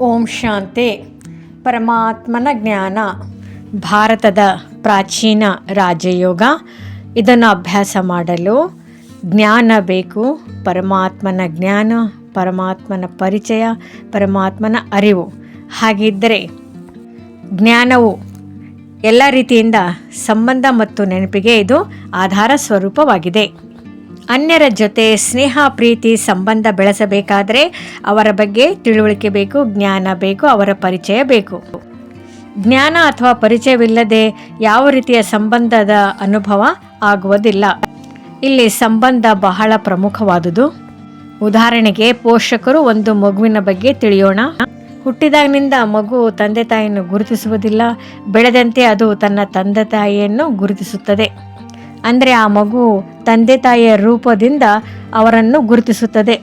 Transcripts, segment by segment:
ಓಂ ಶಾಂತಿ. ಪರಮಾತ್ಮನ ಜ್ಞಾನ, ಭಾರತದ ಪ್ರಾಚೀನ ರಾಜಯೋಗ. ಇದನ್ನು ಅಭ್ಯಾಸ ಮಾಡಲು ಜ್ಞಾನ ಬೇಕು. ಪರಮಾತ್ಮನ ಜ್ಞಾನ, ಪರಮಾತ್ಮನ ಪರಿಚಯ, ಪರಮಾತ್ಮನ ಅರಿವು. ಹಾಗಿದ್ದರೆ ಜ್ಞಾನವು ಎಲ್ಲ ರೀತಿಯಿಂದ ಸಂಬಂಧ ಮತ್ತು ನೆನಪಿಗೆ ಇದು ಆಧಾರ ಸ್ವರೂಪವಾಗಿದೆ. ಅನ್ಯರ ಜೊತೆ ಸ್ನೇಹ, ಪ್ರೀತಿ, ಸಂಬಂಧ ಬೆಳೆಸಬೇಕಾದರೆ ಅವರ ಬಗ್ಗೆ ತಿಳುವಳಿಕೆ ಬೇಕು, ಜ್ಞಾನ ಬೇಕು, ಅವರ ಪರಿಚಯ ಬೇಕು. ಜ್ಞಾನ ಅಥವಾ ಪರಿಚಯವಿಲ್ಲದೆ ಯಾವ ರೀತಿಯ ಸಂಬಂಧದ ಅನುಭವ ಆಗುವುದಿಲ್ಲ. ಇಲ್ಲಿ ಸಂಬಂಧ ಬಹಳ ಪ್ರಮುಖವಾದುದು. ಉದಾಹರಣೆಗೆ ಪೋಷಕರು ಒಂದು ಮಗುವಿನ ಬಗ್ಗೆ ತಿಳಿಯೋಣ. ಹುಟ್ಟಿದಾಗಿನಿಂದ ಮಗು ತಂದೆ ತಾಯಿಯನ್ನು ಗುರುತಿಸುವುದಿಲ್ಲ. ಬೆಳೆದಂತೆ ಅದು ತನ್ನ ತಂದೆ ತಾಯಿಯನ್ನು ಗುರುತಿಸುತ್ತದೆ. ಅಂದರೆ ಆ ಮಗು ತಂದೆ ತಾಯಿಯ ರೂಪದಿಂದ ಅವರನ್ನು ಗುರುತಿಸುತ್ತದೆ.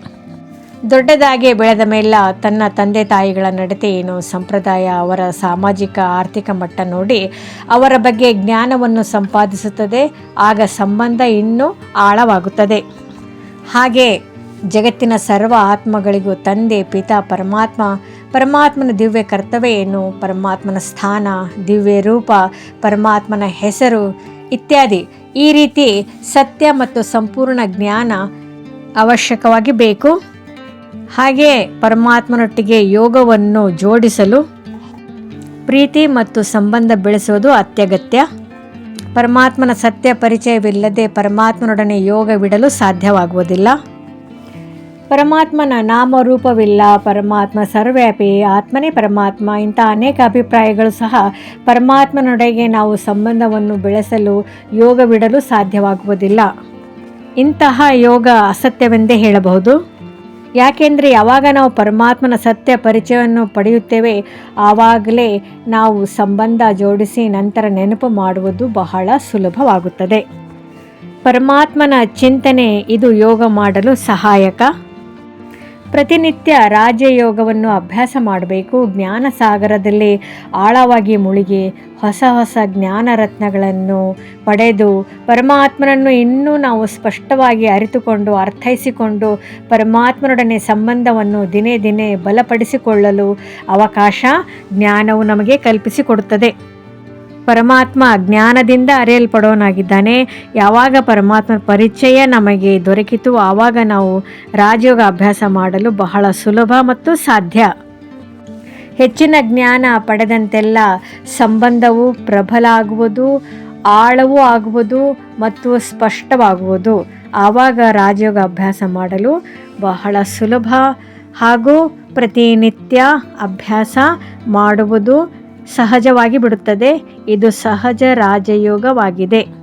ದೊಡ್ಡದಾಗಿ ಬೆಳೆದ ಮೇಲೆ ತನ್ನ ತಂದೆ ತಾಯಿಗಳ ನಡತೆ ಏನು? ಸಂಪ್ರದಾಯ, ಅವರ ಸಾಮಾಜಿಕ, ಆರ್ಥಿಕ ಮಟ್ಟ ನೋಡಿ ಅವರ ಬಗ್ಗೆ ಜ್ಞಾನವನ್ನು ಸಂಪಾದಿಸುತ್ತದೆ. ಆಗ ಸಂಬಂಧ ಇನ್ನೂ ಆಳವಾಗುತ್ತದೆ. ಹಾಗೆ ಜಗತ್ತಿನ ಸರ್ವ ಆತ್ಮಗಳಿಗೂ ತಂದೆ, ಪಿತಾ, ಪರಮಾತ್ಮ, ಪರಮಾತ್ಮನ ದಿವ್ಯ ಕರ್ತವ್ಯ ಏನು? ಪರಮಾತ್ಮನ ಸ್ಥಾನ, ದಿವ್ಯ ರೂಪ, ಪರಮಾತ್ಮನ ಹೆಸರು ಇತ್ಯಾದಿ ಈ ರೀತಿ ಸತ್ಯ ಮತ್ತು ಸಂಪೂರ್ಣ ಜ್ಞಾನ ಅವಶ್ಯಕವಾಗಿ ಬೇಕು. ಹಾಗೆ ಪರಮಾತ್ಮನೊಟ್ಟಿಗೆ ಯೋಗವನ್ನು ಜೋಡಿಸಲು ಪ್ರೀತಿ ಮತ್ತು ಸಂಬಂಧ ಬೆಳೆಸುವುದು ಅತ್ಯಗತ್ಯ. ಪರಮಾತ್ಮನ ಸತ್ಯ ಪರಿಚಯವಿಲ್ಲದೆ ಪರಮಾತ್ಮನೊಡನೆ ಯೋಗವಿಡಲು ಸಾಧ್ಯವಾಗುವುದಿಲ್ಲ. ಪರಮಾತ್ಮನ ನಾಮರೂಪವಿಲ್ಲ ಪರಮಾತ್ಮ ಸರ್ವ್ಯಾಪಿ ಆತ್ಮನೇ ಪರಮಾತ್ಮ, ಇಂಥ ಅನೇಕ ಅಭಿಪ್ರಾಯಗಳು ಸಹ ಪರಮಾತ್ಮನೊಡೆಗೆ ನಾವು ಸಂಬಂಧವನ್ನು ಬೆಳೆಸಲು ಯೋಗ ಬಿಡಲು ಸಾಧ್ಯವಾಗುವುದಿಲ್ಲ. ಇಂತಹ ಯೋಗ ಅಸತ್ಯವೆಂದೇ ಹೇಳಬಹುದು. ಯಾಕೆಂದರೆ ಯಾವಾಗ ನಾವು ಪರಮಾತ್ಮನ ಸತ್ಯ ಪರಿಚಯವನ್ನು ಪಡೆಯುತ್ತೇವೆ, ಆವಾಗಲೇ ನಾವು ಸಂಬಂಧ ಜೋಡಿಸಿ ನಂತರ ನೆನಪು ಮಾಡುವುದು ಬಹಳ ಸುಲಭವಾಗುತ್ತದೆ. ಪರಮಾತ್ಮನ ಚಿಂತನೆ ಇದು ಯೋಗ ಮಾಡಲು ಸಹಾಯಕ. ಪ್ರತಿನಿತ್ಯ ರಾಜಯೋಗವನ್ನು ಅಭ್ಯಾಸ ಮಾಡಬೇಕು. ಜ್ಞಾನ ಸಾಗರದಲ್ಲಿ ಆಳವಾಗಿ ಮುಳುಗಿ ಹೊಸ ಹೊಸ ಜ್ಞಾನ ರತ್ನಗಳನ್ನು ಪಡೆದು ಪರಮಾತ್ಮನನ್ನು ಇನ್ನೂ ನಾವು ಸ್ಪಷ್ಟವಾಗಿ ಅರಿತುಕೊಂಡು, ಅರ್ಥೈಸಿಕೊಂಡು ಪರಮಾತ್ಮನೊಡನೆ ಸಂಬಂಧವನ್ನು ದಿನೇ ದಿನೇ ಬಲಪಡಿಸಿಕೊಳ್ಳಲು ಅವಕಾಶ ಜ್ಞಾನವು ನಮಗೆ ಕಲ್ಪಿಸಿಕೊಡುತ್ತದೆ. ಪರಮಾತ್ಮ ಜ್ಞಾನದಿಂದ ಅರಿಯಲ್ಪಡೋನಾಗಿದ್ದಾನೆ. ಯಾವಾಗ ಪರಮಾತ್ಮ ಪರಿಚಯ ನಮಗೆ ದೊರಕಿತು, ಆವಾಗ ನಾವು ರಾಜಯೋಗ ಅಭ್ಯಾಸ ಮಾಡಲು ಬಹಳ ಸುಲಭ ಮತ್ತು ಸಾಧ್ಯ. ಹೆಚ್ಚಿನ ಜ್ಞಾನ ಪಡೆದಂತೆಲ್ಲ ಸಂಬಂಧವು ಪ್ರಬಲ ಆಗುವುದು ಆಳವೂ ಆಗುವುದು ಮತ್ತು ಸ್ಪಷ್ಟವಾಗುವುದು. ಆವಾಗ ರಾಜಯೋಗ ಅಭ್ಯಾಸ ಮಾಡಲು ಬಹಳ ಸುಲಭ ಹಾಗೂ ಪ್ರತಿನಿತ್ಯ ಅಭ್ಯಾಸ ಮಾಡುವುದು ಸಹಜವಾಗಿ ಬಿಡುತ್ತದೆ. ಇದು ಸಹಜ ರಾಜಯೋಗವಾಗಿದೆ.